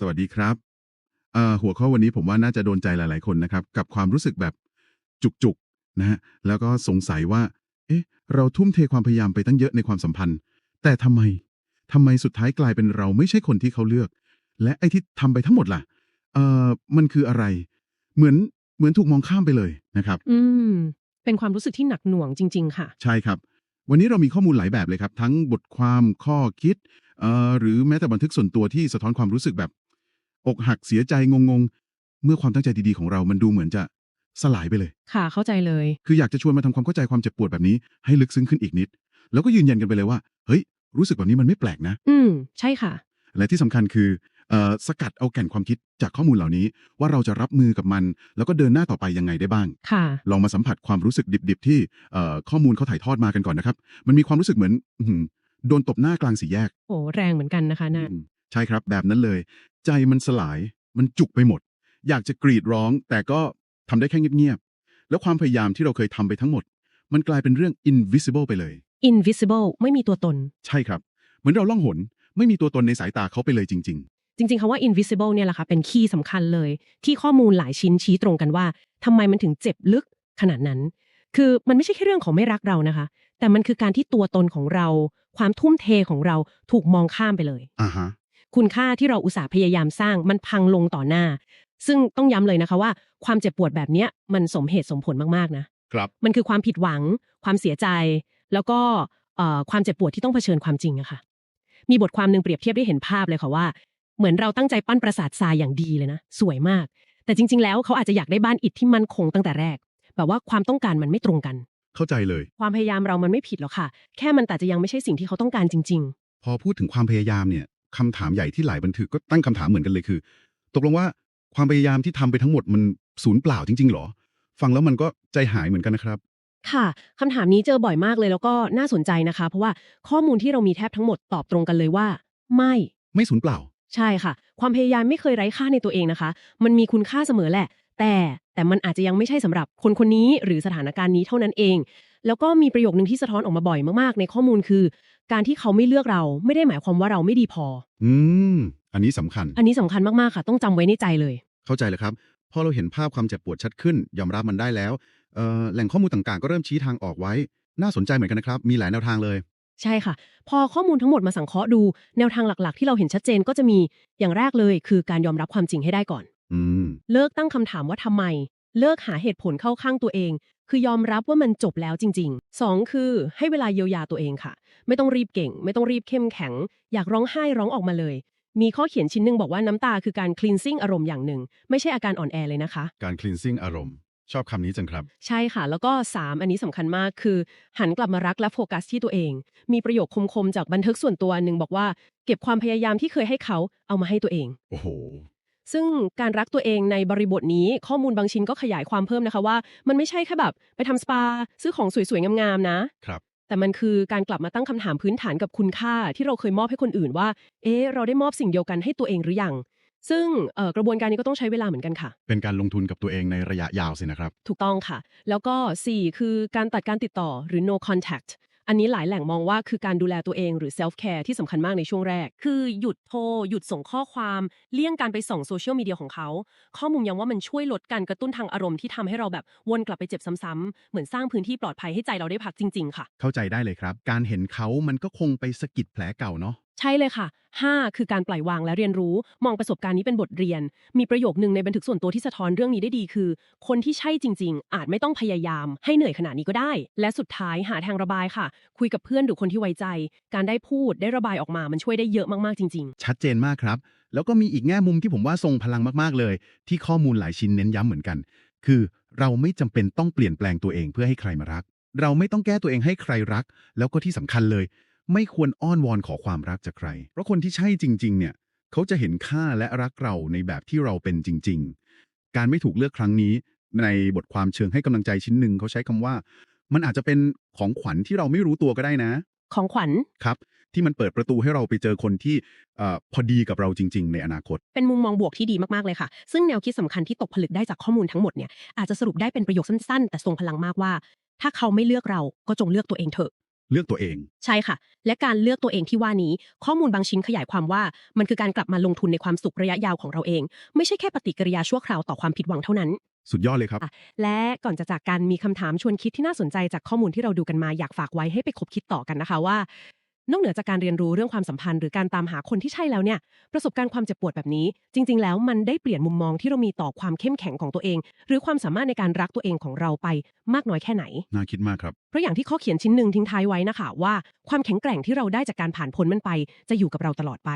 สวัสดีครับเอ่อหัวข้อวันนี้ผมว่าน่าจะโดนใจหลาย ๆ คนนะครับ กับความรู้สึกแบบจุกๆนะฮะแล้วก็สงสัยว่า เอ๊ะ เราทุ่มเทความพยายามไปตั้งเยอะในความสัมพันธ์ แต่ทำไมทำไมสุดท้ายกลายเป็นเราไม่ใช่คนที่เขาเลือก และไอ้ที่ทำไปทั้งหมดล่ะ เอ่อมันคืออะไร เหมือนเหมือนถูกมองข้ามไปเลยนะครับ อืมเป็นความรู้สึกที่หนักหน่วงจริง ๆ ค่ะ ใช่ครับ วันนี้เรามีข้อมูลหลายแบบเลยครับ ทั้งบทความข้อคิดเอ่อหรือแม้แต่บันทึกส่วนตัวที่สะท้อนความรู้สึกแบบ อกหักเสียใจงงๆ เมื่อความตั้งใจดีๆของเรามันดูเหมือนจะสลายไปเลย ค่ะเข้าใจเลย คืออยากจะชวนมาทำความเข้าใจความเจ็บปวดแบบนี้ให้ลึกซึ้งขึ้นอีกนิด แล้วก็ยืนยันกันไปเลยว่า เฮ้ย รู้สึกแบบนี้มันไม่แปลกนะ อืม ใช่ค่ะ และที่สำคัญคือเอ่อสกัดเอาแก่นความคิดจากข้อมูลเหล่านี้ ว่าเราจะรับมือกับมัน แล้วก็เดินหน้าต่อไปยังไงได้บ้าง ค่ะ ลองมาสัมผัสความรู้สึกดิบๆ ที่เอ่อข้อมูลเขาถ่ายทอดมากันก่อนนะครับ มันมีความรู้สึกเหมือนอื้อหือโดนตบหน้ากลางสี่แยกโอ้แรงเหมือนกันนะคะนะอืมใช่ครับ แบบนั้นเลย ใจมันสลาย มันจุกไปหมด อยากจะกรีดร้อง แต่ก็ทำได้แค่เงียบๆ แล้วความพยายามที่เราเคยทำไปทั้งหมด มันกลายเป็นเรื่อง invisible ไปเลย invisible ไม่มีตัวตน ใช่ครับ เหมือนเราล่องหน ไม่มีตัวตนในสายตาเขาไปเลยจริงจริงๆคำว่า invisible เนี่ยแหละค่ะเป็นคีย์สำคัญเลย ที่ข้อมูลหลายชิ้นชี้ตรงกันว่าทำไมมันถึงเจ็บลึกขนาดนั้น คือมันไม่ใช่แค่เรื่องของไม่รักเรานะคะ แต่มันคือการที่ตัวตนของเรา ความทุ่มเทของเราถูกมองข้ามไปเลยๆอ่าฮะ คุณค่าที่เราอุตส่าห์พยายามสร้างมันพังลงต่อหน้า ซึ่งต้องย้ำเลยนะคะว่า ความเจ็บปวดแบบเนี้ยมันสมเหตุสมผลมากๆนะครับ มันคือความผิดหวัง ความเสียใจ แล้วก็เอ่อความเจ็บปวดที่ต้องเผชิญความจริงอะค่ะ มีบทความหนึ่งเปรียบเทียบได้เห็นภาพเลยค่ะว่า เหมือนเราตั้งใจปั้นปราสาททรายอย่างดีเลยนะ สวยมาก แต่จริง ๆ แล้วเขาอาจจะอยากได้บ้านอิฐที่มั่นคงตั้งแต่แรก แบบว่าความต้องการมันไม่ตรงกัน เข้าใจเลย ความพยายามเรามันไม่ผิดหรอกค่ะ แค่มันแต่จะยังไม่ใช่สิ่งที่เขาต้องการจริงพอพูดถึงความพยายามเนี่ย คำถามใหญ่ที่หลายบันทึกก็ตั้งคำถามเหมือนกันเลยคือ ตกลงว่าความพยายามที่ทำไปทั้งหมดมันศูนย์เปล่าจริง ๆ หรอ ฟังแล้วมันก็ใจหายเหมือนกันนะครับๆค่ะคำถามนี้เจอบ่อยมากเลยแล้วก็น่าสนใจนะคะ เพราะว่าข้อมูลที่เรามีแทบทั้งหมดตอบตรงกันเลยว่า ไม่ ไม่ศูนย์เปล่า ใช่ค่ะ ความพยายามไม่เคยไร้ค่าในตัวเองนะคะ มันมีคุณค่าเสมอแหละ แต่แต่มันอาจจะยังไม่ใช่สำหรับคนคนนี้หรือสถานการณ์นี้เท่านั้นเอง แล้วก็มีประโยคนึงที่สะท้อนออกมาบ่อยมากๆ ในข้อมูลคือ การที่เขาไม่เลือกเราไม่ได้หมายความว่าเราไม่ดีพอ อืม อันนี้สำคัญ อันนี้สำคัญมากๆค่ะ ต้องจำไว้ในใจเลย เข้าใจเลยครับ พอเราเห็นภาพความเจ็บปวดชัดขึ้น ยอมรับมันได้แล้วเอ่อแหล่งข้อมูลต่างๆ ก็เริ่มชี้ทางออกไว้ น่าสนใจเหมือนกันนะครับ มีหลายแนวทางเลย ใช่ค่ะ พอข้อมูลทั้งหมดมาสังเคราะห์ดูแนวทางหลักๆ ที่เราเห็นชัดเจนก็จะมีอย่างแรกเลย คือการยอมรับความจริงให้ได้ก่อน อืม เลิกตั้งคำถามว่าทำไม เลิกหาเหตุผลเข้าข้างตัวเอง คือยอมรับว่ามันจบแล้วจริงๆ 2 คือให้เวลาเยียวยาตัวเองค่ะ ไม่ต้องรีบเก่ง ไม่ต้องรีบเข้มแข็ง อยากร้องไห้ร้องออกมาเลย มีข้อเขียนชิ้นหนึ่งบอกว่าน้ำตาคือการ cleansing อารมณ์อย่างหนึ่ง ไม่ใช่อาการอ่อนแอเลยนะคะ การ cleansing อารมณ์ ชอบคำนี้จังครับ ใช่ค่ะ แล้วก็ 3 อันนี้สำคัญมากคือ หันกลับมารักและโฟกัสที่ตัวเอง มีประโยคคมๆจากบันทึกส่วนตัวหนึ่งบอกว่า เก็บความพยายามที่เคยให้เขาเอามาให้ตัวเอง โอ้โห ซึ่งการรักตัวเองในบริบทนี้ข้อมูลบางชิ้นก็ขยายความเพิ่มนะคะว่า มันไม่ใช่แค่แบบไปทำสปา ซื้อของสวยๆ งามๆ นะ ครับ แต่มันคือการกลับมาตั้งคำถามพื้นฐานกับคุณค่าที่เราเคยมอบให้คนอื่นว่า เอ๊ะเราได้มอบสิ่งเดียวกันให้ตัวเองหรือยังซึ่งเอ่อกระบวนการนี้ก็ต้องใช้เวลาเหมือนกันค่ะ เป็นการลงทุนกับตัวเองในระยะยาวสินะครับ ถูกต้องค่ะ แล้วก็ 4 คือการตัดการติดต่อหรือ no contact อันนี้หลายแหล่งมองว่าคือการดูแลตัวเองหรือ self care ที่สำคัญมากในช่วงแรก คือหยุดโทร หยุดส่งข้อความ เลี่ยงการไปส่องโซเชียลมีเดียของเขา ข้อมูลยังว่ามันช่วยลดการกระตุ้นทางอารมณ์ที่ทำให้เราแบบวนกลับไปเจ็บซ้ำๆเหมือนสร้างพื้นที่ปลอดภัยให้ใจเราได้พักจริง ๆ ค่ะ เข้าใจได้เลยครับ การเห็นเขามันก็คงไปสะกิดแผลเก่าเนาะ ใช่เลยค่ะ 5 คือการปล่อยวางและเรียนรู้ มองประสบการณ์นี้เป็นบทเรียน มีประโยคหนึ่งในบันทึกส่วนตัวที่สะท้อนเรื่องนี้ได้ดีคือ คนที่ใช่จริง ๆ อาจไม่ต้องพยายาม ให้เหนื่อยขนาดนี้ก็ได้ และสุดท้ายหาทางระบายค่ะ คุยกับเพื่อนหรือคนที่ไว้ใจ การได้พูดได้ระบายออกมามันช่วยได้เยอะมากๆจริง ๆ ชัดเจนมากครับ แล้วก็มีอีกแง่มุมที่ผมว่าทรงพลังมากๆเลย ที่ข้อมูลหลายชิ้นเน้นย้ำเหมือนกัน คือเราไม่จำเป็นต้องเปลี่ยนแปลงตัวเองเพื่อให้ใครมารัก เราไม่ต้องแก้ตัวเองให้ใครรัก แล้วก็ที่สำคัญเลย ไม่ควรอ้อนวอนขอความรักจากใคร เพราะคนที่ใช่จริง ๆ เนี่ย เขาจะเห็นค่าและรักเราในแบบที่เราเป็นจริง ๆ การไม่ถูกเลือกครั้งนี้ ในบทความเชิงให้กำลังใจชิ้นหนึ่งเขาใช้คำว่า มันอาจจะเป็นของขวัญที่เราไม่รู้ตัวก็ได้นะๆของขวัญครับ ที่มันเปิดประตูให้เราไปเจอคนที่เออพอดีกับเราจริง ๆ ในอนาคต เป็นมุมมองบวกที่ดีมาก ๆ เลยค่ะ ซึ่งแนวคิดสำคัญที่ตกผลึกได้จากข้อมูลทั้งหมดเนี่ยอาจจะสรุปได้เป็นประโยคสั้น ๆ แต่ทรงพลังมากว่า ถ้าเขาไม่เลือกเราก็จงเลือกตัวเองเถอะ เลือกตัวเอง ใช่ค่ะ และการเลือกตัวเองที่ว่านี้ ข้อมูลบางชิ้นขยายความว่า มันคือการกลับมาลงทุนในความสุขระยะยาวของเราเอง ไม่ใช่แค่ปฏิกิริยาชั่วคราวต่อความผิดหวังเท่านั้นสุดยอดเลยครับ และก่อนจะจากกันมีคำถามชวนคิดที่น่าสนใจจากข้อมูลที่เราดูกันมาอยากฝากไว้ให้ไปคบคิดต่อกันนะคะว่า นอกเหนือจากการเรียนรู้เรื่องความสัมพันธ์หรือการตามหาคนที่ใช่แล้วเนี่ย ประสบการณ์ความเจ็บปวดแบบนี้ จริง ๆ แล้วมันได้เปลี่ยนมุมมองที่เรามีต่อความเข้มแข็งของตัวเอง หรือความสามารถในการรักตัวเองของเราไปมากน้อยแค่ไหน น่าคิดมากครับ เพราะอย่างที่ข้อเขียนชิ้นหนึ่งทิ้งท้ายไว้นะคะว่า ความแข็งแกร่งที่เราได้จากการผ่านพ้นมันไป จะอยู่กับเราตลอดไป